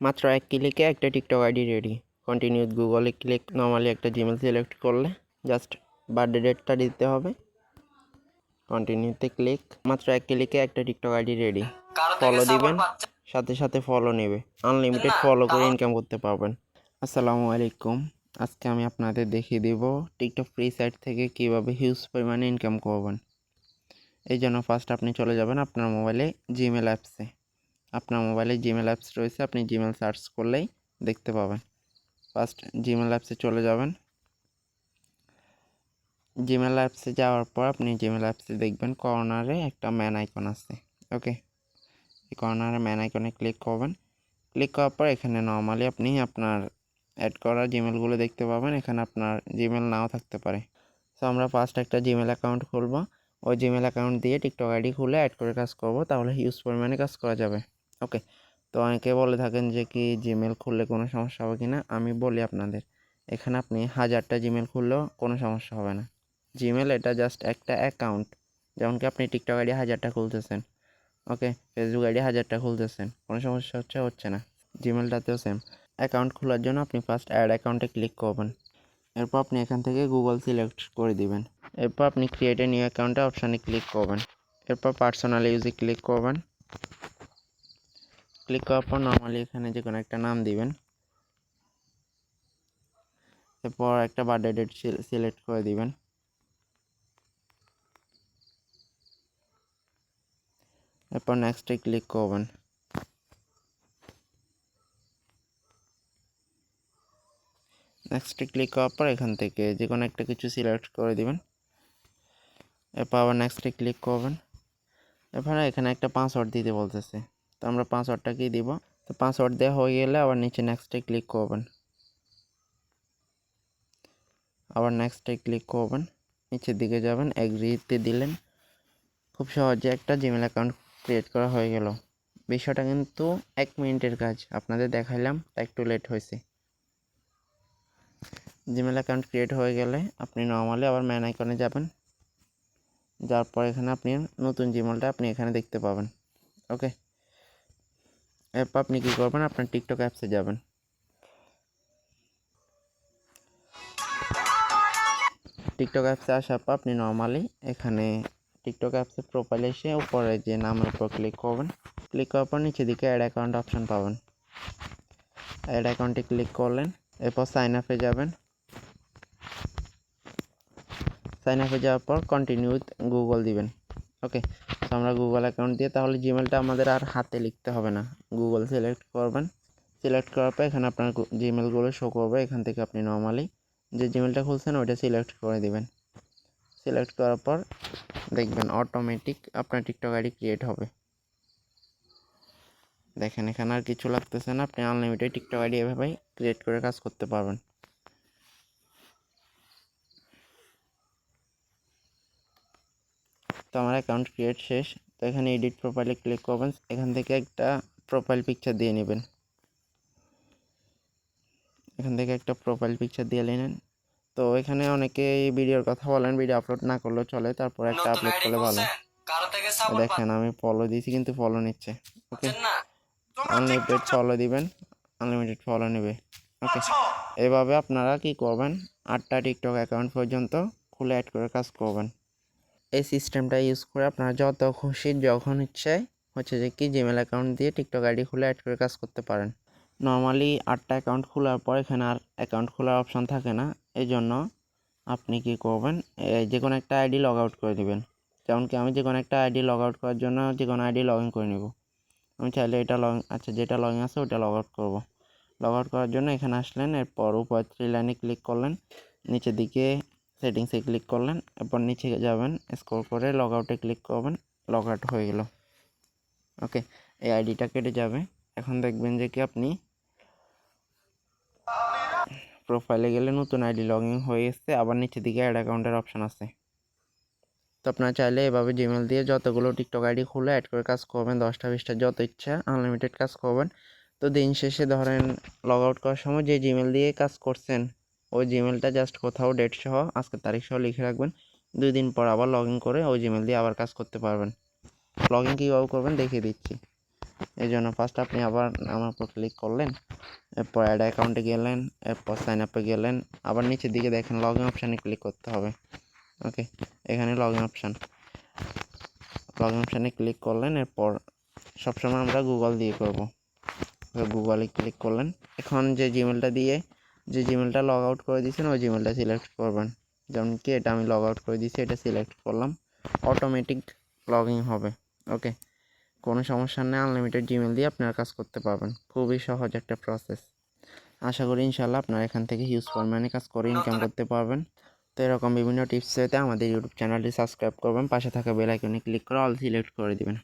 মাত্র এক ক্লিকে একটা টিকটক আইডি রেডি। কন্টিনিউ গুগলে ক্লিক নর্মালি একটা জিমেল সিলেক্ট করলে জাস্ট বার্থডে ডেটটা দিতে হবে। কন্টিনিউতে ক্লিক মাত্র এক ক্লিকে একটা টিকটক আইডি রেডি। ফলো দিবেন সাথে সাথে ফলো নেবে আনলিমিটেড ফলো করে ইনকাম করতে পারবেন। আসসালামু আলাইকুম আজকে আমি আপনাদের দেখিয়ে দিব টিকটক ফ্রি সাইট থেকে কীভাবে হিউজ পরিমাণে ইনকাম করবেন। এই জন্য ফার্স্ট আপনি চলে যাবেন আপনার মোবাইলে জিমেল অ্যাপসে আপনার মোবাইলে জিমেল অ্যাপস রয়েছে, আপনি জিমেল সার্চ করলেই দেখতে পাবেন। ফার্স্ট জিমেল অ্যাপসে চলে যাবেন। জিমেল অ্যাপসে যাওয়ার পর আপনি জিমেল অ্যাপসে দেখবেন কর্নারে একটা ম্যান আইকন আছে ওকে এই কর্নারে ম্যান আইকনে ক্লিক করবেন। ক্লিক করার পর এখানে নর্মালি আপনি আপনার অ্যাড করা জিমেলগুলো দেখতে পাবেন, এখানে আপনার জিমেল নাও থাকতে পারে। সো আমরা ফার্স্ট একটা জিমেল অ্যাকাউন্ট খুলব। ওই জিমেল অ্যাকাউন্ট দিয়ে টিকটক আইডি খুলে অ্যাড করে কাজ করব, তাহলে হিউজ পরিমাণে কাজ করা যাবে। ওকে। তো অনেকে বলে থাকেন যে কি জিমেল খুললে কোনো সমস্যা হবে কি না আমি বলি আপনাদের, এখানে আপনি হাজারটা জিমেল খুললেও কোনো সমস্যা হবে না। জিমেল এটা জাস্ট একটা অ্যাকাউন্ট যেমন কি আপনি টিকটক আইডি হাজারটা খুলতেছেন, ওকে? ফেসবুক আইডি হাজারটা খুলতেছেন, কোনো সমস্যা হচ্ছে হচ্ছে না। জিমেলটাতেও সেম অ্যাকাউন্ট খোলার জন্য আপনি ফার্স্ট অ্যাড অ্যাকাউন্টে ক্লিক করবেন। এরপর আপনি এখান থেকে গুগল সিলেক্ট করে দিবেন। এরপর আপনি ক্রিয়েট এ নিউ অ্যাকাউন্টে অপশানে ক্লিক করবেন। এরপর পার্সোনাল ইউজে ক্লিক করবেন। ক্লিক করার পর নর্মালি এখানে যে কোনো একটা নাম দিবেন। এরপর একটা বার্থডে ডেট সিলেক্ট করে দিবেন। এরপর নেক্সটে ক্লিক করবেন। নেক্সটে ক্লিক করার পর এখান থেকে যে কোনো একটা কিছু সিলেক্ট করে দিবেন। এরপর আবার নেক্সটে ক্লিক করবেন। এরপর এখানে একটা পাসওয়ার্ড দিতে বলতেছে। তো আমরা পাসওয়ার্ডটাকেই দিব। তো পাসওয়ার্ড দেওয়া হয়ে গেলে আবার নিচে নেক্সটে ক্লিক করবেন। আবার নেক্সটে ক্লিক করবেন। নিচের দিকে যাবেন এগ্রিতে দিলেন। খুব সহজে একটা জিমেল অ্যাকাউন্ট ক্রিয়েট করা হয়ে গেল। বিষয়টা কিন্তু এক মিনিটের কাজ। আপনাদের দেখাইলাম একটু লেট হয়েছে। জিমেল অ্যাকাউন্ট ক্রিয়েট হয়ে গেলে আপনি নর্মালি আবার ম্যান আইকনে যাবেন। যাওয়ার পর এখানে আপনি নতুন জিমেলটা আপনি এখানে দেখতে পাবেন। ওকে এরপর আপনি কী করবেন? আপনার টিকটক অ্যাপসে যাবেন। টিকটক অ্যাপসে আসার পর আপনি নর্মালি এখানে টিকটক অ্যাপসে প্রোফাইলে এসে উপরে যে নামের উপর ক্লিক করবেন ক্লিক করার পর নিচে দিকে অ্যাড অ্যাকাউন্ট অপশান পাবেন। অ্যাড অ্যাকাউন্টে ক্লিক করলেন, এরপর সাইন আপে যাবেন। সাইন আপে যাওয়ার পর কন্টিনিউ উইথ গুগল দিবেন। ওকে আমরা গুগল অ্যাকাউন্ট দিয়ে, তাহলে জিমেলটা আমাদের আর হাতে লিখতে হবে না। গুগল সিলেক্ট করবেন। সিলেক্ট করার পর এখানে আপনার জিমেলগুলো শো করবে। এখান থেকে আপনি নর্মালি যে জিমেলটা খুলছেন, ওইটা সিলেক্ট করে দিবেন। সিলেক্ট করার পর দেখবেন অটোমেটিক আপনার টিকটক আইডি ক্রিয়েট হবে। দেখেন এখানে আর কিছু লাগতেছে না। আপনি আনলিমিটেড টিকটক আইডি এভাবেই ক্রিয়েট করে কাজ করতে পারবেন। তো আমার অ্যাকাউন্ট ক্রিয়েট শেষ। তো এখানে এডিট প্রোফাইলে ক্লিক করবেন। এখান থেকে একটা প্রোফাইল পিকচার দিয়ে নেবেন। এখান থেকে একটা প্রোফাইল পিকচার দিয়ে নেন। তো এখানে অনেকে এই ভিডিওর কথা বলেন ভিডিও আপলোড না করলেও চলে তারপর একটা আপলোড করলে ভালো। দেখেন আমি ফলো দিয়েছি কিন্তু ফলো নিচ্ছে। ওকে আনলিমিটেড ফলো দিবেন। আনলিমিটেড ফলো নেবে। ওকে এভাবে আপনারা কি করবেন? আটটা টিকটক অ্যাকাউন্ট পর্যন্ত খুলে অ্যাড করে কাজ করবেন। এই সিস্টেমটা ইউজ করে আপনারা যত খুশি, যখন ইচ্ছে হচ্ছে যে কি জিমেল অ্যাকাউন্ট দিয়ে টিকটক আইডি খুলে অ্যাড করে কাজ করতে পারেন। নর্মালি আটটা অ্যাকাউন্ট খোলার পর এখানে আর অ্যাকাউন্ট খোলার অপশান থাকে না। এই জন্য আপনি কি করবেন যে কোনো একটা আইডি লগ আউট করে দেবেন। যেমন কি আমি যে কোনো একটা আইডি লগ আউট করার জন্য যে কোনো আইডি লগ ইন করে নেব। আমি চাইলে এটা লগ আচ্ছা যেটা লগ ইন আছে ওটা লগ আউট করব। লগ আউট করার জন্য এখানে আসলেন, এরপর উপর থ্রি লাইনে ক্লিক করলেন। নিচের দিকে সেটিংসে ক্লিক করলেন, এরপর নিচে যাবেন স্ক্রল করে লগ আউটে ক্লিক করবেন লগ আউট হয়ে গেল। ওকে, এই আইডিটা কেটে যাবে। এখন দেখবেন যে কি আপনি প্রোফাইলে গেলে নতুন আইডি লগ ইন হয়ে এসছে, আবার নিচের দিকে অ্যাড অ্যাকাউন্টের অপশান আছে। তো আপনারা চাইলে এভাবে জিমেল দিয়ে যতগুলো টিকটক আইডি খুলে অ্যাড করে কাজ করবেন, দশটা বিশটা যত ইচ্ছা আনলিমিটেড কাজ করবেন। তো দিন শেষে ধরেন লগ আউট করার সময় যে জিমেল দিয়ে কাজ করছেন ওই জিমেলটা জাস্ট কোথাও ডেট সহ আজকের তারিখ সহ লিখে রাখবেন। দুই দিন পর আবার লগ ইন করে ওই জিমেল দিয়ে আবার কাজ করতে পারবেন। লগ ইন কীভাবে করবেন দেখিয়ে দিচ্ছি। এই জন্য ফার্স্ট আপনি আবার আমার উপর ক্লিক করলেন, এরপর অ্যাড অ্যাকাউন্টে গেলেন, এরপর সাইন আপে গেলেন, আবার নিচের দিকে দেখেন লগ ইন অপশানে ক্লিক করতে হবে। ওকে এখানে log in option log in অপশানে ক্লিক করলেন, এরপর সবসময় আমরা গুগল দিয়ে করব। গুগলে ক্লিক করলেন। এখন যে জিমেলটা দিয়ে যে জিমেলটা লগ আউট করে দিয়েছেন, ওই জিমেলটা সিলেক্ট করবেন। যেমন কি এটা আমি লগ আউট করে দিয়েছি, এটা সিলেক্ট করলাম অটোমেটিক লগ ইন হবে। ওকে কোনো সমস্যা নেই আনলিমিটেড জিমেল দিয়ে আপনারা কাজ করতে পারবেন। খুবই সহজ একটা প্রসেস আশা করি ইনশাল্লাহ আপনারা এখান থেকে হিউজ পরিমাণে কাজ করে ইনকাম করতে পারবেন। তো এরকম বিভিন্ন টিপস পেতে আমাদের ইউটিউব চ্যানেলটি সাবস্ক্রাইব করবেন, পাশে থাকা বেল আইকনে ক্লিক করে অল সিলেক্ট করে দিবেন।